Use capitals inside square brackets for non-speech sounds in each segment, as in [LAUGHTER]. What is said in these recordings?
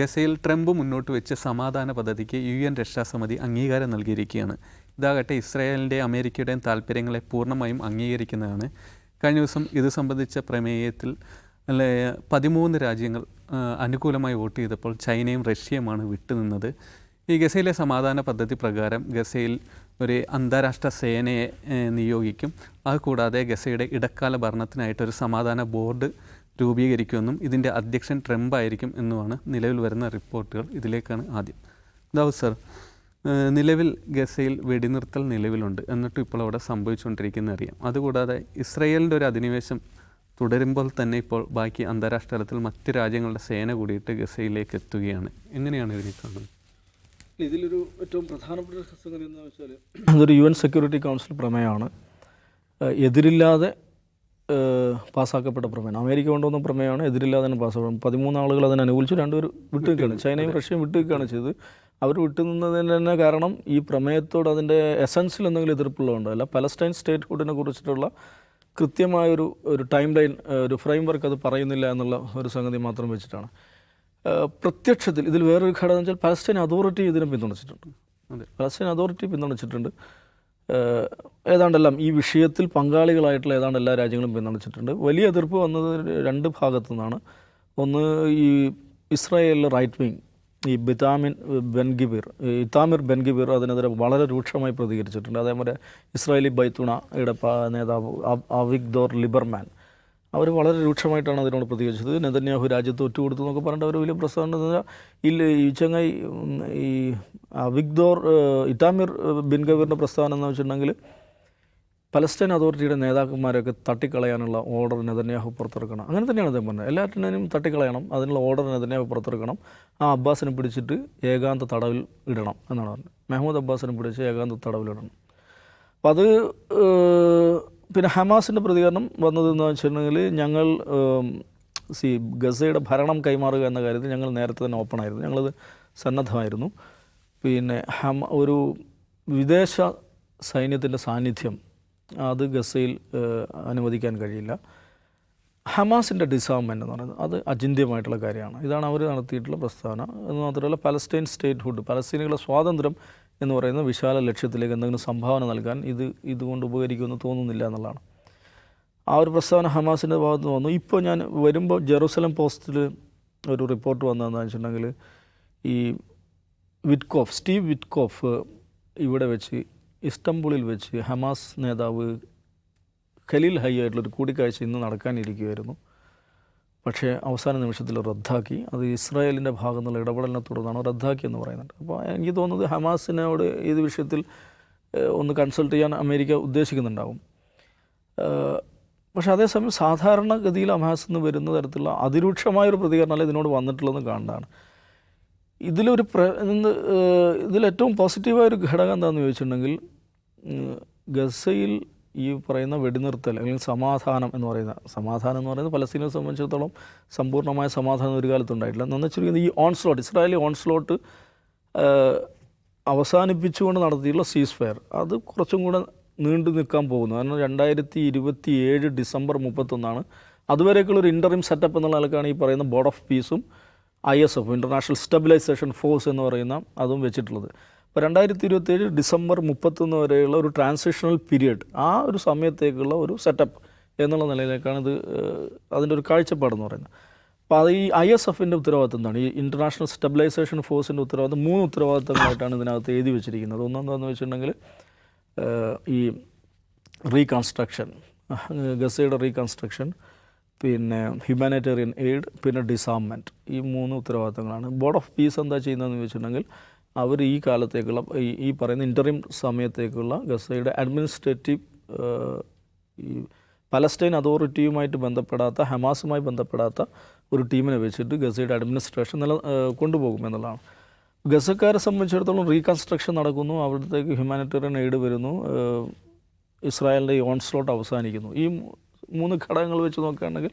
ഗസയിൽ ട്രംപ് മുന്നോട്ട് വെച്ച സമാധാന പദ്ധതിക്ക് യു എൻ രക്ഷാസമിതി അംഗീകാരം നൽകിയിരിക്കുകയാണ്. ഇതാകട്ടെ ഇസ്രായേലിന്റെയും അമേരിക്കയുടെയും താല്പര്യങ്ങളെ പൂർണമായും അംഗീകരിക്കുന്നതാണ്. കഴിഞ്ഞ ദിവസം ഇത് സംബന്ധിച്ച പ്രമേയത്തിൽ അല്ലെ പതിമൂന്ന് രാജ്യങ്ങൾ അനുകൂലമായി വോട്ട് ചെയ്തപ്പോൾ ചൈനയും റഷ്യയുമാണ് വിട്ടുനിന്നത്. ഈ ഗസയിലെ സമാധാന പദ്ധതി പ്രകാരം ഗസയിൽ ഒരു അന്താരാഷ്ട്ര സേനയെ നിയോഗിക്കും. അതുകൂടാതെ ഗസയുടെ ഇടക്കാല ഭരണത്തിനായിട്ടൊരു സമാധാന ബോർഡ് രൂപീകരിക്കുമെന്നും ഇതിന്റെ അധ്യക്ഷൻ ട്രംപ് ആയിരിക്കും എന്നുമാണ് നിലവിൽ വരുന്ന റിപ്പോർട്ടുകൾ ഇതിലേക്കാണ് ആദ്യം. ദാവൂദ് സർ. നിലവിൽ ഗസയിൽ വെടിനിർത്തൽ നിലവിലുണ്ട്. എന്നിട്ടും ഇപ്പോൾ അവിടെ സംഭവിച്ചുകൊണ്ടിരിക്കുന്ന അറിയാം. അതുകൂടാതെ ഇസ്രയേലിന്റെ ഒരു അധിനിവേശം തുടരുമ്പോൾ തന്നെ ഇപ്പോൾ ബാക്കി അന്താരാഷ്ട്ര തലത്തിൽ മറ്റ് രാജ്യങ്ങളുടെ സേന കൂടിയിട്ട് ഗസയിലേക്ക് എത്തുകയാണ്. എങ്ങനെയാണ് ഇതിനെ കാണുന്നത്? ഇതിലൊരു ഏറ്റവും പ്രധാനപ്പെട്ട ഒരു സംഗതി എന്താണെന്ന് വെച്ചാൽ അതൊരു യു എൻ സെക്യൂരിറ്റി കൗൺസിൽ പ്രമേയമാണ്. എതിരില്ലാതെ പാസ്സാക്കപ്പെട്ട പ്രമേയം. അമേരിക്ക കൊണ്ടുവന്ന പ്രമേയമാണ് എതിരില്ലാതെ തന്നെ പാസ്സാക്കണം പതിമൂന്ന് ആളുകൾ അതിനെ അനുകൂലിച്ചു രണ്ടുപേർ വിട്ടുവെക്കുകയാണ് ചൈനയും റഷ്യയും വിട്ടുവെക്കുകയാണ് ചെയ്തത്. അവർ വിട്ടുനിന്നതിന് തന്നെ കാരണം ഈ പ്രമേയത്തോട് അതിന്റെ എസൻസിൽ എന്തെങ്കിലും എതിർപ്പുള്ളതുകൊണ്ടല്ല പലസ്റ്റൈൻ സ്റ്റേറ്റ് ഹുഡിനെ കുറിച്ചിട്ടുള്ള കൃത്യമായൊരു ഒരു ടൈം ലൈൻ ഒരു ഫ്രെയിം വർക്ക് അത് പറയുന്നില്ല എന്നുള്ള ഒരു സംഗതി മാത്രം വെച്ചിട്ടാണ്. പ്രത്യക്ഷത്തിൽ ഇതിൽ വേറൊരു ഘടകം എന്ന് വെച്ചാൽ പലസ്റ്റൈൻ അതോറിറ്റി ഇതിനെ പിന്തുണച്ചിട്ടുണ്ട്. അതെ. Palestine authority പിന്തുണച്ചിട്ടുണ്ട്. ഏതാണ്ടെല്ലാം ഈ വിഷയത്തിൽ പങ്കാളികളായിട്ടുള്ള ഏതാണ്ട് എല്ലാ രാജ്യങ്ങളും പിന്തുണച്ചിട്ടുണ്ട്. വലിയ എതിർപ്പ് വന്നത് രണ്ട് ഭാഗത്തു നിന്നാണ്. ഒന്ന് ഈ ഇസ്രായേലിലെ റൈറ്റ് വിങ് ഈ ബിതാമിൻ ബെൻഗിബിർ ഇതാമിർ ബെൻഗിബിർ അതിനെതിരെ വളരെ രൂക്ഷമായി പ്രതികരിച്ചിട്ടുണ്ട്. അതേപോലെ ഇസ്രായേലി ബൈത്തുണയുടെ നേതാവ് അവ്- അവിഗ്ദോർ ലിബർമാൻ അവർ വളരെ രൂക്ഷമായിട്ടാണ് അതിനോട് പ്രതികരിച്ചത്. നെതന്യാഹു രാജ്യത്ത് ഒറ്റുകൊടുത്തു എന്നൊക്കെ പറഞ്ഞിട്ട് അവർ വലിയ പ്രസ്താവന ഇല്ല ഈ ചങ്ങായി ഈ വിഗ്ദോർ ഇറ്റാമിർ ബിൻ ഗവീറിന്റെ പ്രസ്താവന എന്ന് വെച്ചിട്ടുണ്ടെങ്കിൽ പലസ്തീൻ അതോറിറ്റിയുടെ നേതാക്കന്മാരെയൊക്കെ തട്ടിക്കളയാനുള്ള ഓർഡർ നെതന്യാഹു പുറത്തിറക്കണം. അങ്ങനെ തന്നെയാണ് അദ്ദേഹം പറഞ്ഞത്. എല്ലാറ്റിനും തട്ടിക്കളയണം. അതിനുള്ള ഓർഡർ നെതന്യാഹു പുറത്തിറക്കണം. ആ അബ്ബാസിനെ പിടിച്ചിട്ട് ഏകാന്ത തടവിൽ ഇടണം എന്നാണ് പറഞ്ഞത്. മെഹമ്മൂദ് അബ്ബാസിനെ പിടിച്ച് ഏകാന്ത തടവിലിടണം അപ്പം അത് പിന്നെ ഹമാസിന്റെ പ്രതികരണം വന്നത് എന്ന് വെച്ചിട്ടുണ്ടെങ്കിൽ ഞങ്ങൾ സി ഗസയുടെ ഭരണം കൈമാറുക എന്ന കാര്യത്തിൽ ഞങ്ങൾ നേരത്തെ തന്നെ ഓപ്പൺ ആയിരുന്നു. ഞങ്ങളത് സന്നദ്ധമായിരുന്നു. പിന്നെ ഹമ ഒരു വിദേശ സൈന്യത്തിന്റെ സാന്നിധ്യം അത് ഗസയിൽ അനുവദിക്കാൻ കഴിയില്ല. ഹമാസിന്റെ ഡിസാർമെന്റ് എന്ന് പറയുന്നത് അത് അചിന്ത്യമായിട്ടുള്ള കാര്യമാണ്. ഇതാണ് അവർ നടത്തിയിട്ടുള്ള പ്രസ്താവന. എന്ന് മാത്രമല്ല പലസ്തീൻ സ്റ്റേറ്റ്ഹുഡ് പലസ്തീനികളുടെ സ്വാതന്ത്ര്യം എന്ന് പറയുന്ന വിശാല ലക്ഷ്യത്തിലേക്ക് എന്തെങ്കിലും സംഭാവന നൽകാൻ ഇത് ഇതുകൊണ്ട് ഉപകരിക്കുമെന്ന് തോന്നുന്നില്ല എന്നുള്ളതാണ്. ആ ഒരു പ്രസ്താവന ഹമാസിന്റെ ഭാഗത്ത് നിന്ന് വന്നു. ഇപ്പോൾ ഞാൻ വരുമ്പോൾ ജെറൂസലം പോസ്റ്റിൽ ഒരു റിപ്പോർട്ട് വന്നതെന്ന് വെച്ചിട്ടുണ്ടെങ്കിൽ ഈ വിറ്റ്കോഫ് സ്റ്റീവ് വിറ്റ്കോഫ് ഇവിടെ വെച്ച് ഇസ്തംബുളിൽ വെച്ച് ഹമാസ് നേതാവ് ഖലീൽ ഹൈ ആയിട്ടുള്ളൊരു കൂടിക്കാഴ്ച ഇന്ന് നടക്കാനിരിക്കുകയായിരുന്നു. പക്ഷേ അവസാന നിമിഷത്തിൽ റദ്ദാക്കി. അത് ഇസ്രായേലിന്റെ ഭാഗത്തു നിന്നുള്ള ഇടപെടലിനെ തുടർന്നാണ് റദ്ദാക്കി എന്ന് പറയുന്നുണ്ട് അപ്പോൾ എനിക്ക് തോന്നുന്നത് ഹമാസിനോട് ഈ വിഷയത്തിൽ ഒന്ന് കൺസൾട്ട് ചെയ്യാൻ അമേരിക്ക ഉദ്ദേശിക്കുന്നുണ്ടാകും പക്ഷേ അതേസമയം സാധാരണഗതിയിൽ ഹമാസ് നിന്ന് വരുന്ന തരത്തിലുള്ള അതിരൂക്ഷമായൊരു പ്രതികരണമല്ല ഇതിനോട് വന്നിട്ടുള്ളതെന്ന് കാണുന്നതാണ്. ഇതിലൊരു പ്ര ഇതിലേറ്റവും പോസിറ്റീവായൊരു ഘടകം എന്താണെന്ന് ചോദിച്ചിട്ടുണ്ടെങ്കിൽ ഗസയിൽ ഈ പറയുന്ന വെടിനിർത്തൽ അല്ലെങ്കിൽ സമാധാനം എന്ന് പറയുന്ന സമാധാനം എന്ന് പറയുന്നത് പലസ്തീനെ സംബന്ധിച്ചിടത്തോളം സമ്പൂർണമായ സമാധാനം ഒരു കാലത്തുണ്ടായിട്ടില്ല എന്ന് വെച്ചിരിക്കുന്നത് ഈ ഓൺസ്ലോട്ട് ഇസ്രായേലി ഓൺസ്ലോട്ട് അവസാനിപ്പിച്ചുകൊണ്ട് നടത്തിയിട്ടുള്ള സീസ് ഫയർ അത് കുറച്ചും കൂടെ നീണ്ടു നിൽക്കാൻ പോകുന്നു. കാരണം രണ്ടായിരത്തി ഇരുപത്തി ഏഴ് ഡിസംബർ മുപ്പത്തൊന്നാണ്. അതുവരേക്കുള്ള ഒരു ഇന്ററിം സെറ്റപ്പ് എന്നുള്ള നിലക്കാണ് ഈ പറയുന്ന ബോർഡ് ഓഫ് പീസും I S F international stabilization force എന്ന് പറയുന്ന അതും വെച്ചിട്ടുള്ളത്. അപ്പോൾ രണ്ടായിരത്തി ഇരുപത്തേഴ് ഡിസംബർ മുപ്പത്തൊന്ന് വരെയുള്ള ഒരു ട്രാൻസിഷണൽ പീരിയഡ് ആ ഒരു സമയത്തേക്കുള്ള ഒരു സെറ്റപ്പ് എന്നുള്ള നിലയിലേക്കാണ് ഇത് അതിന്റെ ഒരു കാഴ്ചപ്പാടെന്ന് പറയുന്നത്. അപ്പോൾ അത് ഈ ഐ എസ് എഫിന്റെ ഉത്തരവാദിത്തം എന്താണ്? ഈ ഇന്റർനാഷണൽ സ്റ്റെബിലൈസേഷൻ ഫോഴ്സിന്റെ ഉത്തരവാദിത്തം മൂന്ന് ഉത്തരവാദിത്തങ്ങളായിട്ടാണ് ഇതിനകത്ത് എഴുതി വെച്ചിരിക്കുന്നത്. ഒന്നെന്താണെന്ന് വെച്ചിട്ടുണ്ടെങ്കിൽ ഈ റീകൺസ്ട്രക്ഷൻ ഗസയുടെ റീകൺസ്ട്രക്ഷൻ പിന്നെ ഹ്യൂമാനിറ്റേറിയൻ എയ്ഡ് പിന്നെ ഡിസാർമെന്റ് ഈ മൂന്ന് ഉത്തരവാദിത്തങ്ങളാണ്. ബോർഡ് ഓഫ് പീസ് എന്താ ചെയ്യുന്നതെന്ന് വെച്ചിട്ടുണ്ടെങ്കിൽ അവർ ഈ കാലത്തേക്കുള്ള ഈ പറയുന്ന ഇന്ററിം സമയത്തേക്കുള്ള ഗസയുടെ അഡ്മിനിസ്ട്രേറ്റീവ് ഈ പലസ്റ്റൈൻ അതോറിറ്റിയുമായിട്ട് ബന്ധപ്പെടാത്ത ഹമാസുമായി ബന്ധപ്പെടാത്ത ഒരു ടീമിനെ വെച്ചിട്ട് ഗസയുടെ അഡ്മിനിസ്ട്രേഷൻ നില കൊണ്ടുപോകും എന്നുള്ളതാണ്. ഗസക്കാരെ സംബന്ധിച്ചിടത്തോളം റീകൺസ്ട്രക്ഷൻ നടക്കുന്നു. അവിടത്തേക്ക് ഹ്യൂമാനിറ്റേറിയൻ എയ്ഡ് വരുന്നു. ഇസ്രായേലിന്റെ ഈ ഓൺസ്ലോട്ട് അവസാനിക്കുന്നു. ഈ മൂന്ന് ഘടകങ്ങൾ വെച്ച് നോക്കുകയാണെങ്കിൽ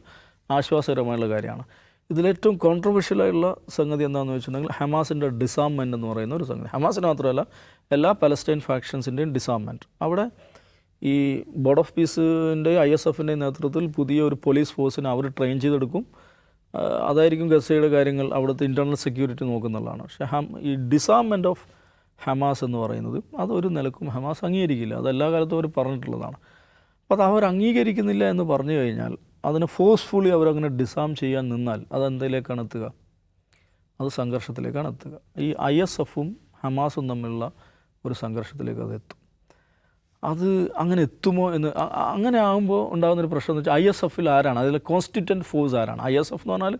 ആശ്വാസകരമായുള്ള കാര്യമാണ്. ഇതിലേറ്റവും കോൺട്രവേഴ്ഷ്യലായുള്ള സംഗതി എന്താണെന്ന് വെച്ചിട്ടുണ്ടെങ്കിൽ ഹമാസിന്റെ ഡിസാമെന്റ് എന്ന് പറയുന്ന ഒരു സംഗതി. ഹമാസിന് മാത്രമല്ല എല്ലാ പലസ്റ്റൈൻ ഫാക്ഷൻസിന്റെയും ഡിസാമെന്റ് അവിടെ ഈ ബോർഡ് ഓഫ് പീസിന്റെ ഐ എസ് എഫിന്റെ നേതൃത്വത്തിൽ പുതിയ ഒരു പോലീസ് ഫോഴ്സിനെ അവർ ട്രെയിൻ ചെയ്തെടുക്കും. അതായിരിക്കും ഗസയുടെ കാര്യങ്ങൾ അവിടുത്തെ ഇന്റർണൽ സെക്യൂരിറ്റി നോക്കുന്നുള്ളതാണ് പക്ഷേ ഹം ഈ ഡിസാമെന്റ് ഓഫ് ഹമാസ് എന്ന് പറയുന്നത് അതൊരു നിലക്കും ഹമാസ് അംഗീകരിക്കില്ല. അത് എല്ലാ കാലത്തും അവർ പറഞ്ഞിട്ടുള്ളതാണ്. അപ്പോൾ അത് അവർ അംഗീകരിക്കുന്നില്ല എന്ന് പറഞ്ഞു കഴിഞ്ഞാൽ അതിനെ ഫോഴ്സ്ഫുള്ളി അവരങ്ങനെ ഡിസാം ചെയ്യാൻ നിന്നാൽ അത് എന്തിലേക്കാണ് എത്തുക? അത് സംഘർഷത്തിലേക്കാണ് എത്തുക. ഈ ഐ എസ് എഫും ഹമാസും തമ്മിലുള്ള ഒരു സംഘർഷത്തിലേക്ക് അത് എത്തും. അത് അങ്ങനെ എത്തുമോ എന്ന് അങ്ങനെ ആകുമ്പോൾ ഉണ്ടാകുന്നൊരു പ്രശ്നം എന്ന് വെച്ചാൽ ഐ എസ് എഫിൽ ആരാണ്? അതിൽ കോൺസ്റ്റിറ്റ്യന്റ് ഫോഴ്സ് ആരാണ്? ഐ എസ് എഫ് എന്ന് പറഞ്ഞാൽ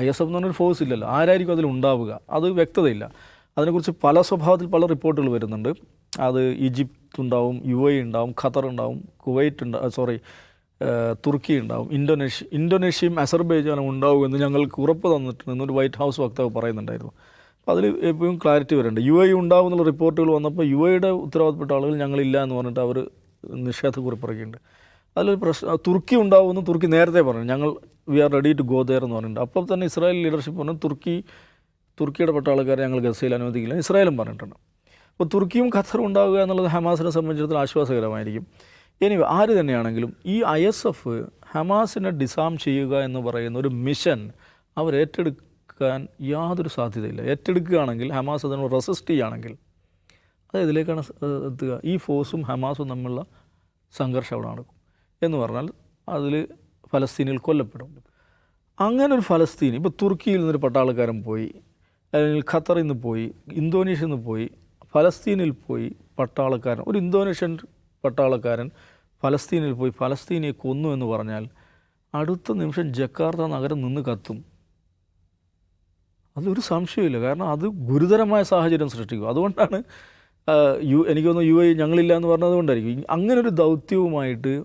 ഐ എസ് എഫ് എന്ന് പറഞ്ഞൊരു ഫോഴ്സ് ഇല്ലല്ലോ. ആരായിരിക്കും അതിൽ ഉണ്ടാവുക? അത് വ്യക്തതയില്ല. അതിനെക്കുറിച്ച് പല സ്വഭാവത്തിൽ പല റിപ്പോർട്ടുകൾ വരുന്നുണ്ട്. അത് ഈജിപ്ത് ഉണ്ടാവും യു എ ഉണ്ടാവും ഖത്തർ ഉണ്ടാവും കുവൈറ്റ് ഉണ്ടാവും സോറി തുർക്കി ഉണ്ടാവും. ഇന്തോനേഷ്യ ഇന്തോനേഷ്യയും അസർബൈജാനും ഉണ്ടാവും എന്ന് ഞങ്ങൾക്ക് ഉറപ്പ് തന്നിട്ടുണ്ടെന്ന് വൈറ്റ് ഹൗസ് വക്താവ് പറയുന്നുണ്ടായിരുന്നു. അപ്പോൾ അതിൽ എപ്പോഴും ക്ലാരിറ്റി വരുന്നുണ്ട് യു എ ഉണ്ടാവും എന്നുള്ള റിപ്പോർട്ടുകൾ വന്നപ്പോൾ യു എയുടെ ഉത്തരവാദപ്പെട്ട ആളുകൾ ഞങ്ങളില്ല എന്ന് പറഞ്ഞിട്ട് അവർ നിഷേധക്കുറിപ്പ് ഇറക്കിയിട്ടുണ്ട് അതിലൊരു പ്രശ്നം തുർക്കി ഉണ്ടാവുമെന്ന് തുർക്കി നേരത്തെ പറഞ്ഞു. ഞങ്ങൾ we are ready to go there എന്ന് പറഞ്ഞിട്ടുണ്ട്. അപ്പോൾ തന്നെ ഇസ്രായേൽ ലീഡർഷിപ്പ് പറഞ്ഞു തുർക്കി തുർക്കിയുടെ പെട്ട ആൾക്കാരെ ഞങ്ങൾ ഗസയിൽ അനുവദിക്കില്ല. ഇസ്രായേലും പറഞ്ഞിട്ടുണ്ട്. അപ്പോൾ തുർക്കിയും ഖത്തറും ഉണ്ടാവുക എന്നുള്ളത് ഹമാസിനെ സംബന്ധിച്ചിടത്തോളം ആശ്വാസകരമായിരിക്കും. ഇനി ആര് തന്നെയാണെങ്കിലും ഈ ഐ എസ് എഫ് ഹമാസിനെ ഡിസാം ചെയ്യുക എന്ന് പറയുന്ന ഒരു മിഷൻ അവർ ഏറ്റെടുക്കാൻ യാതൊരു സാധ്യതയില്ല. ഏറ്റെടുക്കുകയാണെങ്കിൽ ഹമാസ് അതിനോട് റെസിസ്റ്റ് ചെയ്യുകയാണെങ്കിൽ അത് ഇതിലേക്കാണ് എത്തുക. ഈ ഫോഴ്സും ഹമാസും തമ്മിലുള്ള സംഘർഷം അവിടെ നടക്കും. എന്ന് പറഞ്ഞാൽ അതിൽ ഫലസ്തീനിൽ കൊല്ലപ്പെടും. അങ്ങനെ ഒരു ഫലസ്തീൻ ഇപ്പോൾ തുർക്കിയിൽ നിന്നൊരു പട്ടാളക്കാരൻ പോയി അല്ലെങ്കിൽ ഖത്തറിൽ നിന്ന് പോയി ഇന്തോനേഷ്യയിൽ നിന്ന് പോയി ഫലസ്തീനിൽ പോയി പട്ടാളക്കാരൻ ഒരു ഇന്തോനേഷ്യൻ പട്ടാളക്കാരൻ ഫലസ്തീനിൽ പോയി ഫലസ്തീനെ കൊന്നു എന്ന് പറഞ്ഞാൽ അടുത്ത നിമിഷം ജക്കാർത്ത നഗരം നിന്ന് കത്തും. അതൊരു സംശയമില്ല കാരണം അത് ഗുരുതരമായ സാഹചര്യം സൃഷ്ടിക്കും. അതുകൊണ്ടാണ് യു എനിക്ക് തോന്നുന്നു യു എ ഞങ്ങളില്ല എന്ന് പറഞ്ഞത് കൊണ്ടായിരിക്കും. അങ്ങനൊരു ദൗത്യവുമായിട്ട്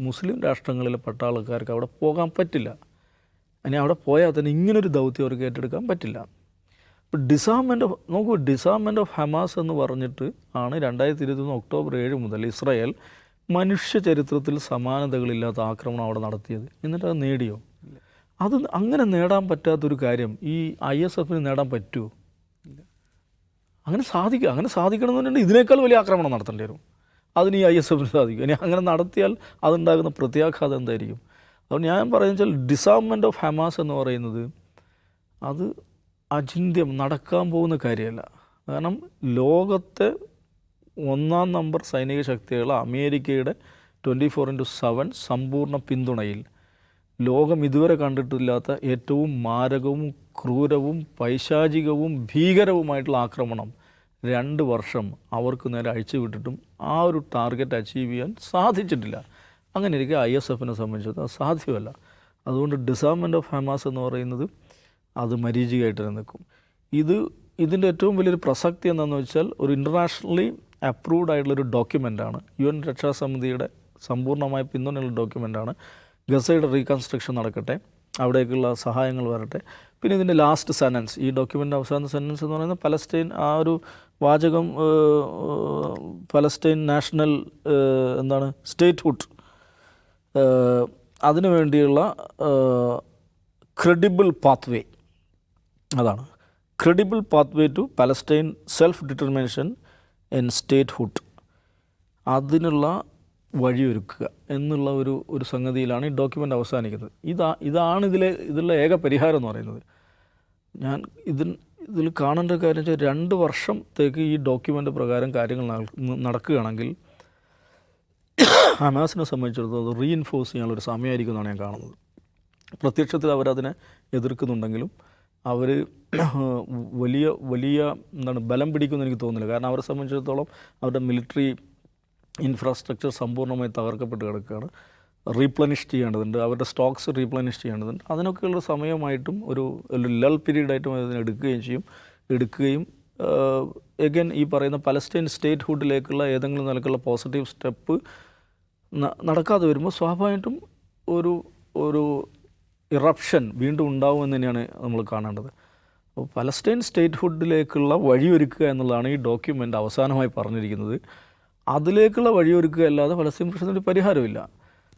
മുസ്ലിം രാഷ്ട്രങ്ങളിലെ പട്ടാളക്കാർക്ക് അവിടെ പോകാൻ പറ്റില്ല. ഇനി അവിടെ പോയാൽ തന്നെ ഇങ്ങനൊരു ദൗത്യം അവർക്ക് ഏറ്റെടുക്കാൻ പറ്റില്ല. ഇപ്പോൾ ഡിസാർമെന്റ് ഓഫ് നോക്കൂ ഡിസാമെന്റ് ഓഫ് ഹമാസ് എന്ന് പറഞ്ഞിട്ട് ആണ് രണ്ടായിരത്തി ഇരുപത്തൊന്ന് ഒക്ടോബർ ഏഴ് മുതൽ ഇസ്രായേൽ മനുഷ്യ ചരിത്രത്തിൽ സമാനതകളില്ലാത്ത ആക്രമണം അവിടെ നടത്തിയത്. എന്നിട്ട് അത് നേടിയോ? അത് അങ്ങനെ നേടാൻ പറ്റാത്തൊരു കാര്യം ഈ ഐ എസ് എഫിന് നേടാൻ പറ്റുമോ അങ്ങനെ സാധിക്കുക അങ്ങനെ സാധിക്കണമെന്നുണ്ടെങ്കിൽ ഇതിനേക്കാൾ വലിയ ആക്രമണം നടത്തേണ്ടി വരും. അതിന് ഈ ഐ എസ് എഫിന് സാധിക്കും. ഇനി അങ്ങനെ നടത്തിയാൽ അതുണ്ടാകുന്ന പ്രത്യാഘാതം എന്തായിരിക്കും? അതുകൊണ്ട് ഞാൻ പറയുന്നത് വെച്ചാൽ ഡിസാർമെന്റ് ഓഫ് ഹമാസ് എന്ന് പറയുന്നത് അത് അചിന്യം നടക്കാൻ പോകുന്ന കാര്യമല്ല. കാരണം ലോകത്തെ ഒന്നാം നമ്പർ സൈനിക ശക്തികൾ അമേരിക്കയുടെ ട്വന്റി ഫോർ ഇന്റു സെവൻ സമ്പൂർണ പിന്തുണയിൽ. ലോകം ഇതുവരെ കണ്ടിട്ടില്ലാത്ത ഏറ്റവും മാരകവും ക്രൂരവും പൈശാചികവും ഭീകരവുമായിട്ടുള്ള ആക്രമണം രണ്ട് വർഷം അവർക്ക് നേരെ അഴിച്ചുവിട്ടിട്ടും ആ ഒരു ടാർഗറ്റ് അച്ചീവ് ചെയ്യാൻ സാധിച്ചിട്ടില്ല. അങ്ങനെ ഇരിക്കെ ഐ എസ് എഫിനെ സംബന്ധിച്ചിടത്തോളം സാധ്യമല്ല. അതുകൊണ്ട് ഡിസാമെന്റ് ഓഫ് ഹമാസ് എന്ന് പറയുന്നത് അത് മരീചികയായിട്ട് നിൽക്കും. ഇത് ഇതിന്റെ ഏറ്റവും വലിയൊരു പ്രസക്തി എന്താണെന്ന് വെച്ചാൽ ഒരു ഇന്റർനാഷണലി അപ്രൂവ്ഡ് ആയിട്ടുള്ള ആയിട്ടുള്ളൊരു ഡോക്യുമെന്റാണ് യു എൻ രക്ഷാസമിതിയുടെ സമ്പൂർണമായ പിന്തുണയുള്ള ഡോക്യുമെന്റാണ് ഗസയുടെ റീകൺസ്ട്രക്ഷൻ നടക്കട്ടെ അവിടേക്കുള്ള സഹായങ്ങൾ വരട്ടെ. പിന്നെ ഇതിന്റെ ലാസ്റ്റ് സെനൻസ് ഈ ഡോക്യുമെന്റ് അവസാന സെനൻസ് എന്ന് പറയുന്നത് പലസ്റ്റൈൻ ആ ഒരു വാചകം പലസ്തീൻ നാഷണൽ എന്താണ് സ്റ്റേറ്റ്ഹുഡ് അതിനു വേണ്ടിയുള്ള ക്രെഡിബിൾ പാത്വേ അതാണ്. Credible pathway to Palestine self determination in statehood അതിനുള്ള വഴിയൊരുക്കുക എന്നുള്ള ഒരു ഒരു സംഗതിയിലാണ് ഈ ഡോക്യുമെന്റ് അവസാനിക്കുന്നത്. ഇതാ ഇതാണ് ഇതിലെ ഇതിലുള്ള ഏക പരിഹാരം എന്ന് പറയുന്നത്. ഞാൻ ഇതിൽ ഇതിൽ കാണേണ്ട കാര്യം വെച്ചാൽ രണ്ട് വർഷത്തേക്ക് ഈ ഡോക്യുമെന്റ് പ്രകാരം കാര്യങ്ങൾ നട- നടക്കുകയാണെങ്കിൽ ഹമാസിനെ സംബന്ധിച്ചിടത്തോളം അത് റീഇൻഫോഴ്സ് ചെയ്യാനുള്ളൊരു സമയമായിരിക്കും എന്നാണ് ഞാൻ കാണുന്നത്. പ്രത്യക്ഷത്തിൽ അവരതിനെ എതിർക്കുന്നുണ്ടെങ്കിലും അവർ [CLEARS THROAT] വലിയ വലിയ എന്താണ് ബലം പിടിക്കുമെന്ന് എനിക്ക് തോന്നുന്നില്ല. കാരണം അവരെ സംബന്ധിച്ചിടത്തോളം അവരുടെ മിലിറ്ററി ഇൻഫ്രാസ്ട്രക്ചർ സമ്പൂർണമായി തകർക്കപ്പെട്ട് കിടക്കുകയാണ്. റീപ്ലനിഷ് ചെയ്യേണ്ടതുണ്ട്. അവരുടെ സ്റ്റോക്സ് റീപ്ലനിഷ് ചെയ്യേണ്ടതുണ്ട്. അതിനൊക്കെയുള്ള സമയമായിട്ടും ഒരു ഒരു ലൾ പീരീഡായിട്ടും അതിനെ എടുക്കുകയും ചെയ്യും. എടുക്കുകയും എഗൻ ഈ പറയുന്ന പലസ്റ്റൈൻ സ്റ്റേറ്റ് ഹുഡിലേക്കുള്ള ഏതെങ്കിലും നിലക്കുള്ള പോസിറ്റീവ് സ്റ്റെപ്പ് നടക്കാതെ വരുമ്പോൾ സ്വാഭാവികമായിട്ടും ഒരു ഒരു ഇറപ്ഷൻ വീണ്ടും ഉണ്ടാവും തന്നെയാണ് നമ്മൾ കാണേണ്ടത്. അപ്പോൾ പലസ്റ്റൈൻ സ്റ്റേറ്റ് ഹുഡിലേക്കുള്ള വഴിയൊരുക്കുക എന്നുള്ളതാണ് ഈ ഡോക്യുമെന്റ് അവസാനമായി പറഞ്ഞിരിക്കുന്നത്. അതിലേക്കുള്ള വഴിയൊരുക്കുക അല്ലാതെ പലസ്തീൻ പ്രശ്നത്തിന് പരിഹാരമില്ല.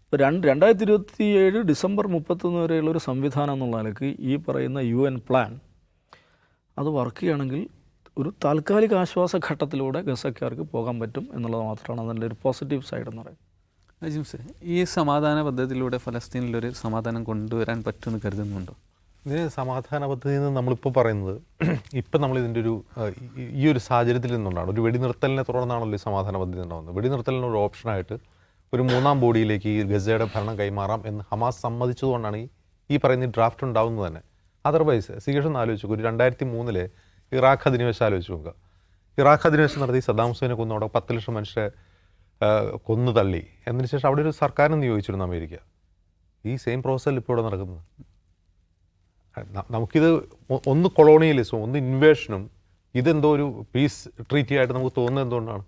ഇപ്പോൾ രണ്ട് രണ്ടായിരത്തി ഇരുപത്തി ഏഴ് ഡിസംബർ മുപ്പത്തൊന്ന് വരെയുള്ള ഒരു സംവിധാനം എന്നുള്ള നിലയ്ക്ക് ഈ പറയുന്ന യു എൻ പ്ലാൻ അത് വർക്ക് ചെയ്യുകയാണെങ്കിൽ ഒരു താൽക്കാലിക ആശ്വാസ ഘട്ടത്തിലൂടെ ഗസക്കാർക്ക് പോകാൻ പറ്റും എന്നുള്ളത് മാത്രമാണ് അതിന്റെ ഒരു പോസിറ്റീവ് സൈഡ് എന്ന് പറയുന്നത്. അജിംസ് ഈ സമാധാന പദ്ധതിയിലൂടെ ഫലസ്തീനിലൊരു സമാധാനം കൊണ്ടുവരാൻ പറ്റുമെന്ന് കരുതുന്നുണ്ടോ? ഇതിന് സമാധാന പദ്ധതി എന്ന് നമ്മളിപ്പോൾ പറയുന്നത് ഇപ്പം നമ്മൾ ഇതിന്റെ ഒരു ഈ- ഒരു സാഹചര്യത്തിൽ നിന്നുകൊണ്ടാണ് ഒരു വെടിനിർത്തലിനെ തുടർന്നാണല്ലോ ഈ സമാധാന പദ്ധതി ഉണ്ടാകുന്നത്. വെടിനിർത്തലിന് ഒരു ഓപ്ഷനായിട്ട് ഒരു മൂന്നാം ബോഡിയിലേക്ക് ഈ ഗസയുടെ ഭരണം കൈമാറാം എന്ന് ഹമാസ് സമ്മതിച്ചതുകൊണ്ടാണ് ഈ ഈ പറയുന്ന ഡ്രാഫ്റ്റ് ഉണ്ടാവുന്നത് തന്നെ. അതർവൈസ് സിഗേഷൻ ആലോചിച്ചു ഒരു രണ്ടായിരത്തി മൂന്നിലെ ഇറാഖ് അധിനിവേശം ആലോചിച്ച് നോക്കുക. ഇറാഖ് അധിനിവേശം നടത്തി സദ്ദാം ഹുസൈനെ കൊന്നു അവിടെ പത്ത് ലക്ഷം മനുഷ്യരെ കൊന്നു തള്ളി എന്നതിന് ശേഷം അവിടെ ഒരു സർക്കാരിനെ നിയോഗിച്ചിരുന്നു അമേരിക്ക? ഈ സെയിം പ്രോസസ്സല്ല ഇപ്പോൾ ഇവിടെ നടക്കുന്നത്. നമുക്കിത് ഒന്ന് കൊളോണിയലിസവും ഒന്ന് ഇൻവേഷനും ഇതെന്തോ ഒരു പീസ് ട്രീറ്റി ആയിട്ട് നമുക്ക് തോന്നുന്നത് എന്തുകൊണ്ടാണ്?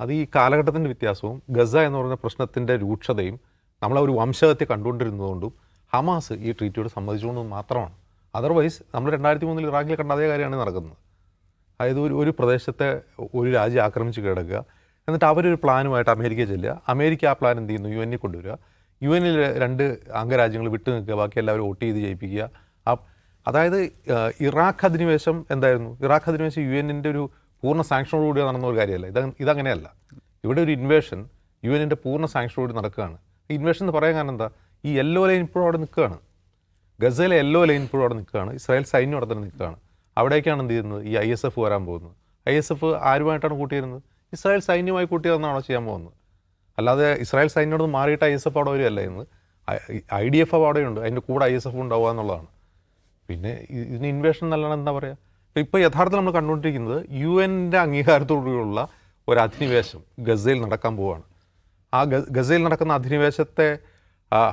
അത് ഈ കാലഘട്ടത്തിന്റെ വ്യത്യാസവും ഗസ എന്ന് പറയുന്ന പ്രശ്നത്തിന്റെ രൂക്ഷതയും നമ്മളെ ഒരു വംശഹത്യ കണ്ടുകൊണ്ടിരുന്നതുകൊണ്ടും ഹമാസ് ഈ ട്രീറ്റിയോട് സമ്മതിച്ചുകൊണ്ടും മാത്രമാണ്. അതർവൈസ് നമ്മൾ രണ്ടായിരത്തി മൂന്നിൽ ഇറാഖിൽ കണ്ട അതേ കാര്യമാണ് നടക്കുന്നത്. അതായത് ഒരു ഒരു പ്രദേശത്തെ ഒരു രാജ്യം ആക്രമിച്ച് കിടക്കുക എന്നിട്ട് അവരൊരു പ്ലാനുമായിട്ട് അമേരിക്ക ചെല്ലുക. അമേരിക്ക ആ പ്ലാൻ എന്ത് ചെയ്യുന്നു? യു എന്നിൽ കൊണ്ടുവരിക. യു എന്നിൽ രണ്ട് അംഗരാജ്യങ്ങൾ വിട്ടു നിൽക്കുക. ബാക്കി എല്ലാവരും വോട്ട് ചെയ്ത് ജയിപ്പിക്കുക. ആ അതായത് ഇറാഖ് അധിനിവേശം എന്തായിരുന്നു? ഇറാഖ് അധിനിവേശം യു എന്നിന്റെ ഒരു പൂർണ സാങ്ഷനോടുകൂടി നടന്ന ഒരു കാര്യമല്ല. ഇത് ഇതങ്ങനെയല്ല. ഇവിടെ ഒരു ഇൻവേഷൻ യു എന്നിന്റെ പൂർണ സാങ്ഷനോടുകൂടി നടക്കുകയാണ്. ഇൻവേഷൻ എന്ന് പറയാൻ കാരണം എന്താ? ഈ യെല്ലോ ലൈൻ ഇപ്പോഴും അവിടെ നിൽക്കുകയാണ്. ഗസയിലെ യെല്ലോ ലൈൻ ഇപ്പോഴും അവിടെ നിൽക്കുകയാണ്. ഇസ്രായേൽ സൈന്യം അവിടെ തന്നെ നിൽക്കുകയാണ്. അവിടേക്കാണ് എന്ത് ചെയ്യുന്നത്? ഈ ഐ എസ് എഫ് വരാൻ പോകുന്നത്. ഐ എസ് എഫ് ആരുമായിട്ടാണ് കൂട്ടിയിരുന്നത്? ഇസ്രായേൽ സൈന്യമായി കൂട്ടി കൂട്ടിയതെന്നാണോ ചെയ്യാൻ പോകുന്നത്. അല്ലാതെ ഇസ്രായേൽ സൈന്യോട് മാറിയിട്ട് ഐ എസ് എഫ് അവിടെ വരികയല്ല ഇന്ന്. ഐ ഡി എഫ് അവിടെ ഉണ്ട്. അതിന്റെ കൂടെ ഐ എസ് എഫ് ഉണ്ടാവുക എന്നുള്ളതാണ്. പിന്നെ ഇതിന് ഇൻവേഷൻ നല്ലതാണ്. എന്താ പറയുക ഇപ്പോൾ യഥാർത്ഥത്തിൽ നമ്മൾ കണ്ടുകൊണ്ടിരിക്കുന്നത് യു എന്റെ അംഗീകാരത്തോടുകൂടിയുള്ള ഒരു അധിനിവേശം ഗസയിൽ നടക്കാൻ പോവുകയാണ് ആ ഗസയിൽ നടക്കുന്ന അധിനിവേശത്തെ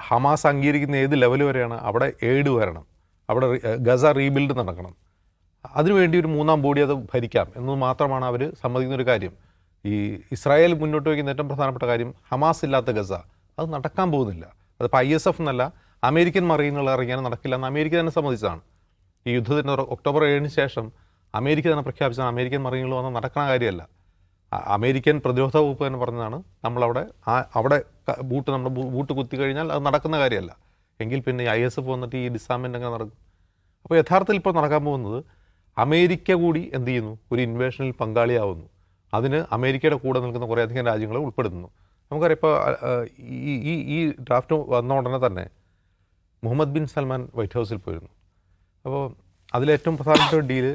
ഹമാസ് അംഗീകരിക്കുന്ന ഏത് ലെവൽ വരെയാണ് അവിടെ എയ്ഡ് വരണം. അവിടെ ഗസ റീബിൽഡ് നടക്കണം. അതിനുവേണ്ടി ഒരു മൂന്നാം ബോഡി അത് ഭരിക്കാം. എന്നത് മാത്രമാണ് അവർ സമ്മതിക്കുന്ന ഒരു കാര്യം. ഈ ഇസ്രായേൽ മുന്നോട്ട് വയ്ക്കുന്ന ഏറ്റവും പ്രധാനപ്പെട്ട കാര്യം ഹമാസ് ഇല്ലാത്ത ഗസ. അത് നടക്കാൻ പോകുന്നില്ല. അതിപ്പോൾ ഐ എസ് എഫ് എന്നല്ല അമേരിക്കൻ മറീനുകൾ ഇറങ്ങിയാൽ നടക്കില്ല എന്ന് അമേരിക്ക തന്നെ സമ്മതിച്ചതാണ്. ഈ യുദ്ധത്തിന് ഒക്ടോബർ ഏഴിന് ശേഷം അമേരിക്ക തന്നെ പ്രഖ്യാപിച്ചതാണ് അമേരിക്കൻ മറീനുകൾ വന്ന് നടക്കുന്ന കാര്യമല്ല. അമേരിക്കൻ പ്രതിരോധ വകുപ്പ് തന്നെ പറഞ്ഞതാണ് നമ്മളവിടെ ആ അവിടെ ബൂട്ട് നമ്മൾ ബൂട്ട് കുത്തി കഴിഞ്ഞാൽ അത് നടക്കുന്ന കാര്യമല്ല. എങ്കിൽ പിന്നെ ഐ എസ് എഫ് വന്നിട്ട് ഈ ഡിസാമെന്റ് അങ്ങനെ നടക്കും? അപ്പോൾ യഥാർത്ഥത്തിൽ ഇപ്പോൾ നടക്കാൻ പോകുന്നത് അമേരിക്ക കൂടി എന്ത് ചെയ്യുന്നു? ഒരു ഇൻവേഷനിൽ പങ്കാളിയാവുന്നു. അതിന് അമേരിക്കയുടെ കൂടെ നിൽക്കുന്ന കുറേയധികം രാജ്യങ്ങളെ ഉൾപ്പെടുത്തുന്നു. നമുക്കറിയാം ഇപ്പോൾ ഈ ഈ ഈ ഡ്രാഫ്റ്റ് വന്ന ഉടനെ തന്നെ മുഹമ്മദ് ബിൻ സൽമാൻ വൈറ്റ് ഹൗസിൽ പോയിരുന്നു. അപ്പോൾ അതിലേറ്റവും പ്രധാനപ്പെട്ട deal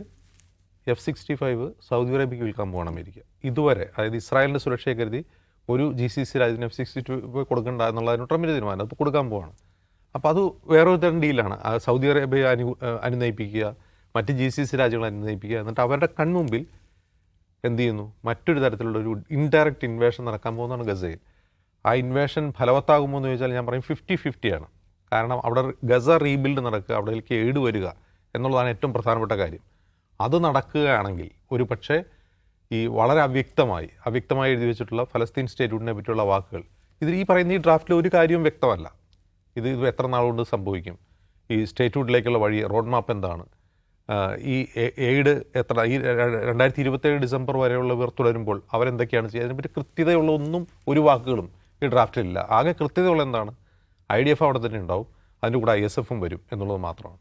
F sixty five Saudi അറേബ്യക്ക് വിൽക്കാൻ പോകണം അമേരിക്ക. ഇതുവരെ അതായത് ഇസ്രായേലിന്റെ സുരക്ഷയെ കരുതി ഒരു ജി സി സി രാജ്യത്തിന് എഫ് സിക്സ്റ്റി ടു കൊടുക്കണ്ട എന്നുള്ളതിന് ട്രംപിന്റെ തീരുമാനം. അപ്പോൾ കൊടുക്കാൻ പോവാണ്. അപ്പോൾ അത് വേറൊരു തരം ഡീലാണ് സൗദി അറേബ്യ അനു അനുനയിപ്പിക്കുക മറ്റ് ജി സി സി രാജ്യങ്ങൾ അനുനയിപ്പിക്കുക എന്നിട്ട് അവരുടെ കൺമുമ്പിൽ എന്ത് ചെയ്യുന്നു മറ്റൊരു തരത്തിലുള്ള ഒരു ഇൻഡയറക്റ്റ് ഇൻവേഷൻ നടക്കാൻ പോകുന്നതാണ് ഗസയിൽ. ആ ഇൻവേഷൻ ഫലവത്താകുമോ എന്ന് ചോദിച്ചാൽ ഞാൻ പറയും ഫിഫ്റ്റി ഫിഫ്റ്റിയാണ് കാരണം അവിടെ ഗസ റീബിൽഡ് നടക്കുക അവിടേക്ക് എയ്ഡ് വരിക എന്നുള്ളതാണ് ഏറ്റവും പ്രധാനപ്പെട്ട കാര്യം. അത് നടക്കുകയാണെങ്കിൽ ഒരു പക്ഷേ ഈ വളരെ അവ്യക്തമായി അവ്യക്തമായി എഴുതി വെച്ചിട്ടുള്ള ഫലസ്തീൻ സ്റ്റേറ്റ്ഹുഡിനെ പറ്റിയുള്ള വാക്കുകൾ. ഇതിൽ ഈ പറയുന്ന ഈ ഡ്രാഫ്റ്റിൽ ഒരു കാര്യവും വ്യക്തമല്ല. ഇത് ഇത് എത്ര നാളുകൊണ്ട് സംഭവിക്കും? ഈ സ്റ്റേറ്റ്ഹുഡിലേക്കുള്ള വഴി റോഡ് മാപ്പ് എന്താണ്? ഈ എയ്ഡ് എത്ര ഈ രണ്ടായിരത്തി ഇരുപത്തേഴ് ഡിസംബർ വരെയുള്ളവർ തുടരുമ്പോൾ അവരെന്തൊക്കെയാണ് ചെയ്യുക? അതിനെപ്പറ്റി കൃത്യതയുള്ള ഒന്നും ഒരു വാക്കുകളും ഈ ഡ്രാഫ്റ്റിലില്ല. ആകെ കൃത്യതയുള്ള എന്താണ്? ഐ ഡി എഫ് അവിടെ തന്നെ ഉണ്ടാവും. അതിന്റെ കൂടെ ഐ എസ് എഫും വരും എന്നുള്ളത് മാത്രമാണ്.